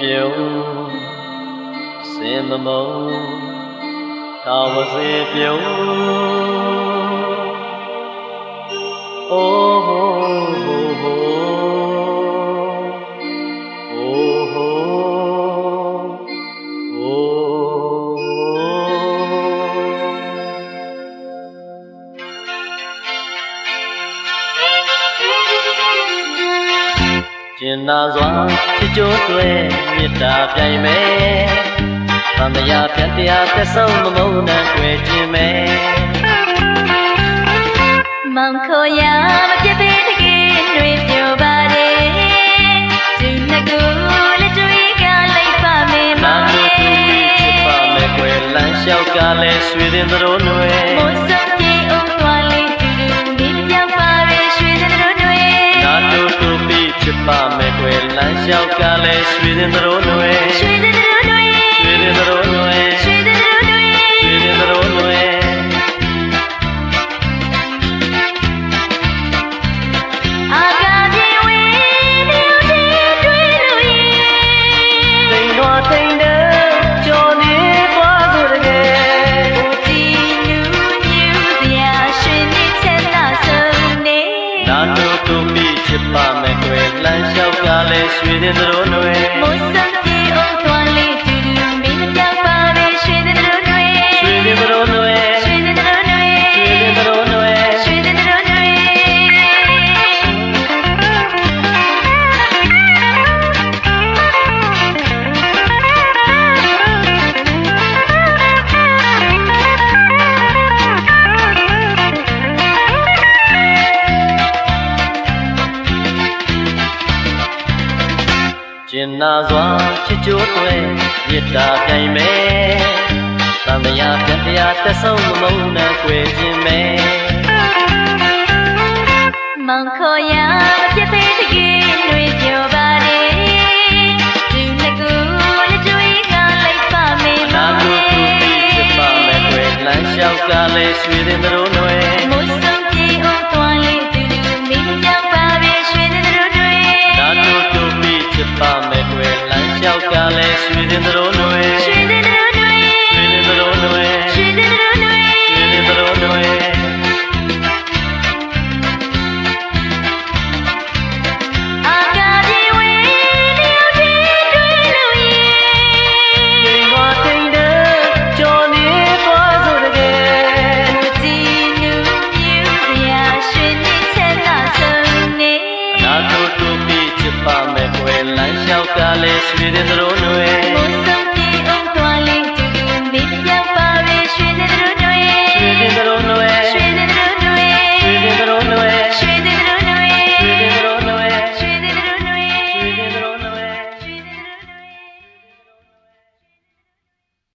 ရွှင်ပြုံးစင်မမုံထာဝစေပြုံးအိုးဟိုဟိုဟိုအိုးဟိုဟို ကျင်နာစွာချစ်ကြိုးတွဲမေတ္တာပြိုင်မယ်။သံတရားပြတ်တရားသက်ဆုံးမမုန်းနဲ့တွေ့ခြင်းမယ်မောင်ခေါ်ရမပြတ်သေးတကယ်နှွေပြောပါတယ်သူနှစ်ကူလက်တွေ့ကလိုက်ပါမယ်။နာမောင်တို့ရဲ့သူပြီးချစ်ပါမယ်ကွယ်လမ်းလျှောက်ကလည်းရွှေတင်သတို့နွယ် လမ်းလျှောက်ကလည်းရွှေတင်သတို့နွယ်ရွှေတဲ့တို့တွေရွှေ နာတို့သူပြီးချစ်ပါမယ်ကွယ်လမ်းလျှောက်ကလည်းရွှေတင်သတို့နွယ် င်နာစွာချစ်ကြိုးတွေမေတ္တာပြိုင်မယ်သံတရားပြတ်တရားသက်ဆုံးမမုန်းနဲ့တွေ့ခြင်းမယ်မောင်ခေါ်ရမပြတ်သေးတကယ်နှွေပြောပါတယ်ဒီနှစ်ကူလက်တွေ့ကလိုက်ပါမယ်နာမောင်တို့သူပြီးချစ်ပါမယ်တွေ့လမ်းလျှောက်ကလည်းရွှေတ လည်း တို့သူပြီးချစ်ပါမယ်ကွယ်လမ်းလျှောက်ကလည်းရွှေတင်သတို့နွယ်မိုးစုံ